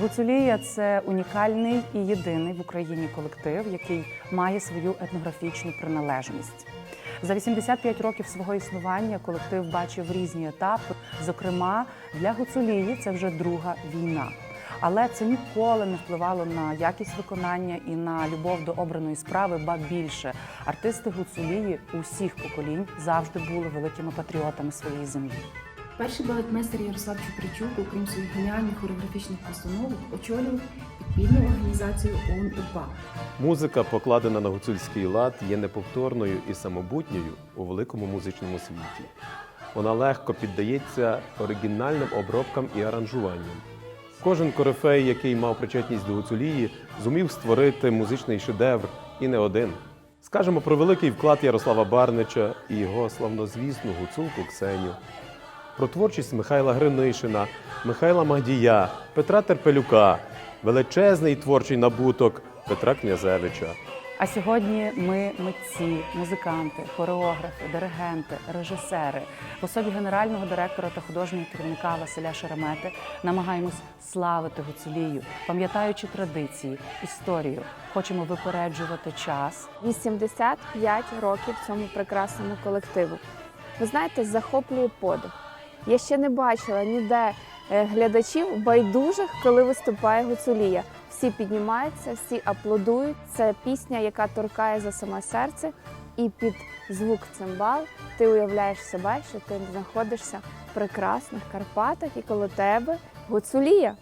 Гуцулія це унікальний і єдиний в Україні колектив, який має свою етнографічну приналежність. За 85 років свого існування колектив бачив різні етапи. Зокрема, для Гуцулії це вже друга війна. Але це ніколи не впливало на якість виконання і на любов до обраної справи, ба більше. Артисти Гуцулії усіх поколінь завжди були великими патріотами своєї землі. Перший балетмейстер Ярослав Чупричук, окрім своїх геніальних хореографічних постановок, очолював підпільну організацію ОУН УПА. Музика, покладена на гуцульський лад, є неповторною і самобутньою у великому музичному світі. Вона легко піддається оригінальним обробкам і аранжуванням. Кожен корифей, який мав причетність до гуцулії, зумів створити музичний шедевр і не один. Скажемо про великий вклад Ярослава Барнича і його славнозвісну гуцулку Ксеню, про творчість Михайла Гринишина, Михайла Магдія, Петра Терпелюка, величезний творчий набуток Петра Князевича. А сьогодні ми митці, музиканти, хореографи, диригенти, режисери в особі генерального директора та художнього керівника Василя Шеремети намагаємось славити гуцулію, пам'ятаючи традиції, історію. Хочемо випереджувати час 85 років цьому прекрасному колективу. Ви знаєте, захоплює подих. Я ще не бачила ніде е, глядачів байдужих, коли виступає Гуцулія. Всі піднімаються, всі аплодують. Це пісня, яка торкає за саме серце, і під звук цимбал ти уявляєш себе, що ти знаходишся в прекрасних Карпатах, і коло тебе Гуцулія.